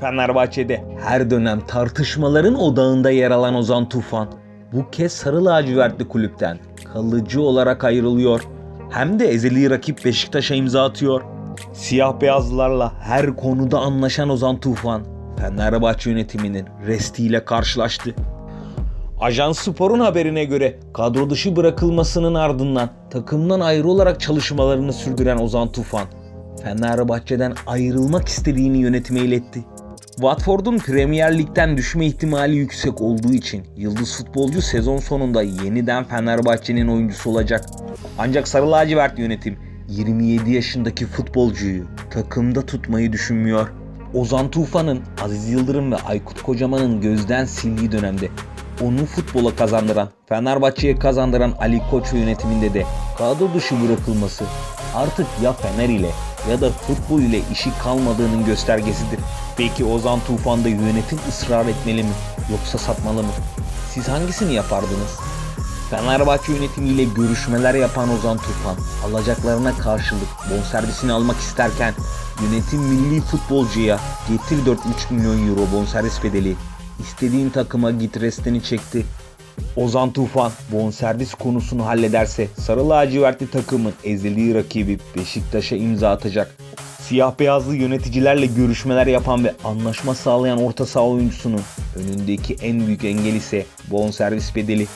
Fenerbahçe'de her dönem tartışmaların odağında yer alan Ozan Tufan bu kez sarı lacivertli kulüpten kalıcı olarak ayrılıyor. Hem de ezeli rakip Beşiktaş'a imza atıyor. Siyah beyazlılarla her konuda anlaşan Ozan Tufan Fenerbahçe yönetiminin restiyle karşılaştı. Ajans Spor'un haberine göre kadro dışı bırakılmasının ardından takımdan ayrı olarak çalışmalarını sürdüren Ozan Tufan, Fenerbahçe'den ayrılmak istediğini yönetime iletti. Watford'un Premier Lig'den düşme ihtimali yüksek olduğu için yıldız futbolcu sezon sonunda yeniden Fenerbahçe'nin oyuncusu olacak. Ancak Sarı Lacivert yönetim 27 yaşındaki futbolcuyu takımda tutmayı düşünmüyor. Ozan Tufan'ın Aziz Yıldırım ve Aykut Kocaman'ın gözden sildiği dönemde onu futbola kazandıran, Fenerbahçe'ye kazandıran Ali Koç yönetiminde de kadro dışı bırakılması artık ya Fener ile ya da futbol ile işi kalmadığının göstergesidir. Peki Ozan Tufan'da yönetim ısrar etmeli mi yoksa satmalı mı? Siz hangisini yapardınız? Fenerbahçe yönetimiyle görüşmeler yapan Ozan Tufan alacaklarına karşılık bonservisini almak isterken yönetim milli futbolcuya getir 4,5 milyon euro bonservis bedeli istediğin takıma git restini çekti. Ozan Tufan bonservis konusunu hallederse sarı lacivertli takımın ezeli rakibi Beşiktaş'a imza atacak. Siyah beyazlı yöneticilerle görüşmeler yapan ve anlaşma sağlayan orta saha oyuncusunun önündeki en büyük engel ise bonservis bedeli.